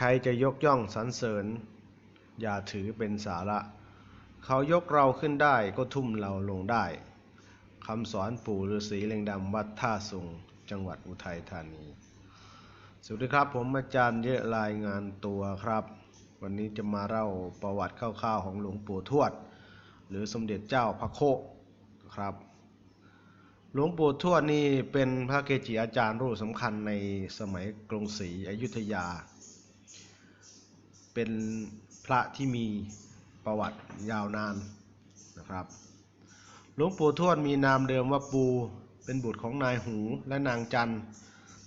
ใครจะยกย่องสรรเสริญ อย่าถือเป็นสาระ เขายกเราขึ้นได้ก็ทุ่มเราลงได้คำสอนปู่ฤาษีเล็งดำวัดท่าสุงจังหวัดอุทัยธานี สวัสดีครับผมอาจารย์เยอะรายงานตัวครับ วันนี้จะมาเล่าประวัติคร่าวๆของหลวงปู่ทวด หรือสมเด็จเจ้าพระโคครับ หลวงปู่ทวดนี่เป็นพระเกจิอาจารย์รูปสำคัญในสมัยกรุงศรีอยุธยา เป็นพระที่มีประวัติยาวนานนะครับ หลวงปู่ทวดมีนามเดิมว่าปู เป็นบุตรของนายหูและนางจัน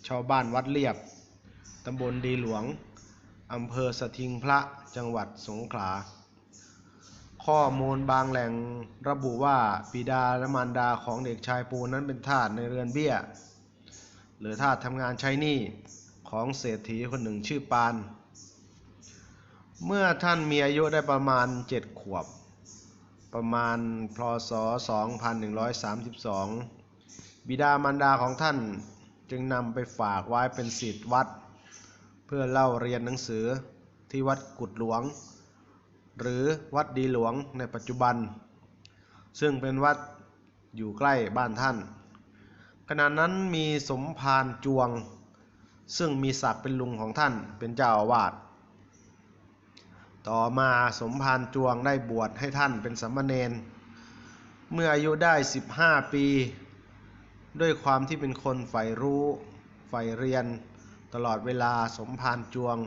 ชาวบ้านวัดเรียบ ตำบลดีหลวง อำเภอสทิงพระ จังหวัดสงขลา ข้อมูลบางแหล่งระบุว่าบิดาและมารดาของเด็กชายปูนั้นเป็นทาสในเรือนเบี้ย หรือทาสทำงานใช้หนี้ของเศรษฐีคนหนึ่งชื่อปาน เมื่อท่านมีอายุได้ประมาณเจ็ดขวบ ประมาณพศ 2132 บิดามารดาของท่านจึงนำไปฝากไว้เป็นศิษย์วัด เพื่อเล่าเรียนหนังสือที่วัดกุดหลวง หรือวัดดีหลวงในปัจจุบัน ซึ่งเป็นวัดอยู่ใกล้บ้านท่าน ขณะนั้นมีสมภารจวง ซึ่งมีศักดิ์เป็นลุงของท่านเป็นเจ้าอาวาส ต่อมาสมภารจวงได้บวชให้ท่านเป็นสามเณรเมื่ออายุได้ 15 ปี ด้วยความที่เป็นคนใฝ่รู้ใฝ่เรียน ตลอดเวลาสมภารจวง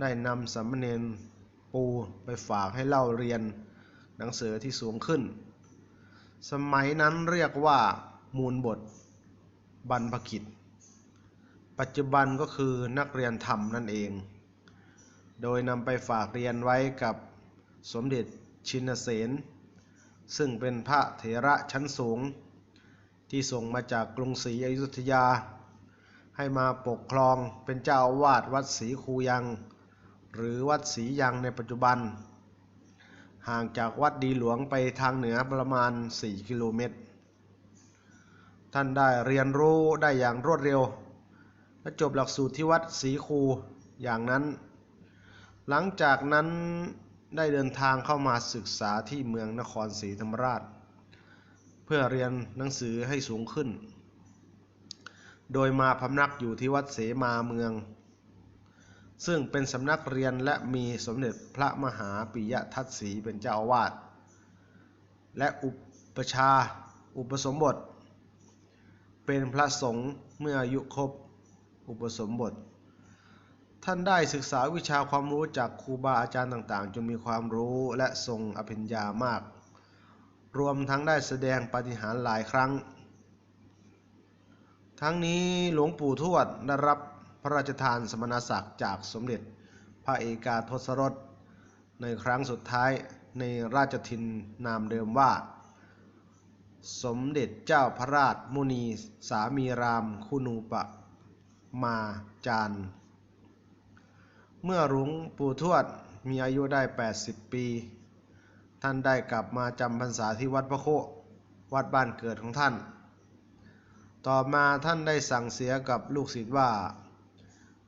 ได้นำสามเณรปูไปฝากให้เล่าเรียนหนังสือที่สูงขึ้น สมัยนั้นเรียกว่ามูลบทบรรพกิจ ปัจจุบันก็คือนักเรียนธรรมนั่นเอง โดยนำไปฝากเรียนไว้กับสมเด็จชินเสน ซึ่งเป็นพระเถระชั้นสูง ที่ส่งมาจากกรุงศรีอยุธยา ให้มาปกครองเป็นเจ้าอาวาสวัดศรีคูยัง หรือวัดศรียังในปัจจุบัน ห่างจากวัดดีหลวงไปทางเหนือประมาณ 4 กิโลเมตร ท่านได้เรียนรู้ได้อย่างรวดเร็ว และจบหลักสูตรที่วัดศรีคูอย่างนั้น หลังจากนั้นได้เดินทางเข้ามาศึกษาที่เมืองนครศรีธรรมราช เพื่อเรียนหนังสือให้สูงขึ้น โดยมาพำนักอยู่ที่วัดเสมาเมือง ซึ่งเป็นสำนักเรียนและมีสมเด็จพระมหาปิยทัตสีเป็นเจ้าอาวาส และอุปชาอุปสมบท เป็นพระสงฆ์เมื่ออายุครบอุปสมบท ท่านได้ศึกษาวิชาความรู้จากครูบาอาจารย์ต่างๆ จนมีความรู้และทรงอภิญญามาก รวมทั้งได้แสดงปาฏิหาริย์หลายครั้ง ทั้งนี้หลวงปู่ทวดได้รับพระราชทานสมณศักดิ์จากสมเด็จพระเอกาทศรสในครั้งสุดท้ายในราชทินนามเดิมว่า สมเด็จเจ้าพระราชมุนีสามีรามคุณูปะมาจารย์ เมื่อหลวงปู่ทวดมีอายุได้ 80 ปี ท่านได้กลับมาจำพรรษาที่วัดพระโค วัดบ้านเกิดของท่าน ต่อมาท่านได้สั่งเสียกับลูกศิษย์ว่า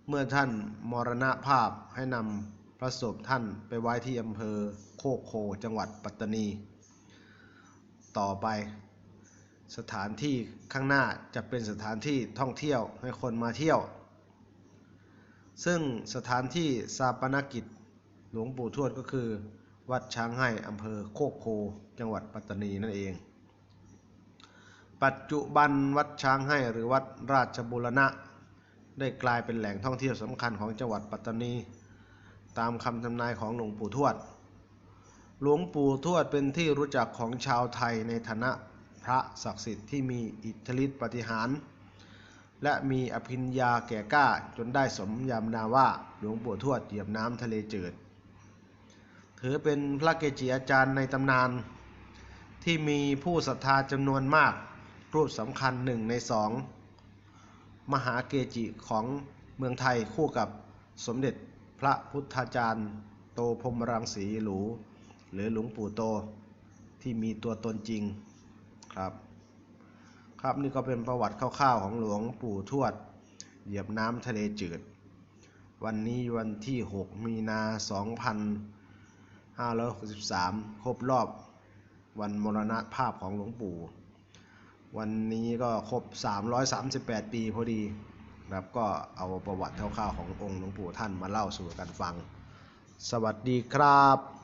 เมื่อท่านมรณภาพให้นำพระศพท่านไปไว้ที่อำเภอโคกโคจังหวัดปัตตานี ต่อไปสถานที่ข้างหน้าจะเป็นสถานที่ท่องเที่ยวให้คนมาเที่ยว ซึ่งสถานที่สาปนกิจหลวงปู่ทวดก็คือ วัดช้างให้อำเภอโคกโค จังหวัดปัตตานีนั่นเอง ปัจจุบันวัดช้างให้หรือวัดราชบุรณะ ได้กลายเป็นแหล่งท่องเที่ยวสำคัญของจังหวัดปัตตานี ตามคำทำนายของหลวงปู่ทวด หลวงปู่ทวดเป็นที่รู้จักของชาวไทยในฐานะพระศักดิ์สิทธิ์ที่มีอิทธิฤทธิปฏิหารย์ และมีอภิญญาแก่กล้าจนได้สมยามนาว่าหลวงปู่ทวดเหยียบน้ำทะเลจืด ถือเป็นพระเกจิอาจารย์ในตำนาน ที่มีผู้ศรัทธาจำนวนมาก รูปสำคัญหนึ่งในสองมหาเกจิของเมืองไทยคู่กับสมเด็จพระพุทธาจารย์ โตพรมรังสีหรูหรือหลวงปู่โตที่มีตัวตนจริงครับ ครับนี่ก็เป็นประวัติคร่าวๆของหลวงปู่ทวด เหยียบน้ำทะเลจืด วันนี้วันที่ 6 มีนา 2563 ครบรอบวันมรณภาพของหลวงปู่ วันนี้ก็ครบ 338 ปีพอดีครับก็เอาประวัติคร่าวๆขององค์หลวงปู่ท่านมาเล่าสู่กันฟัง สวัสดีครับ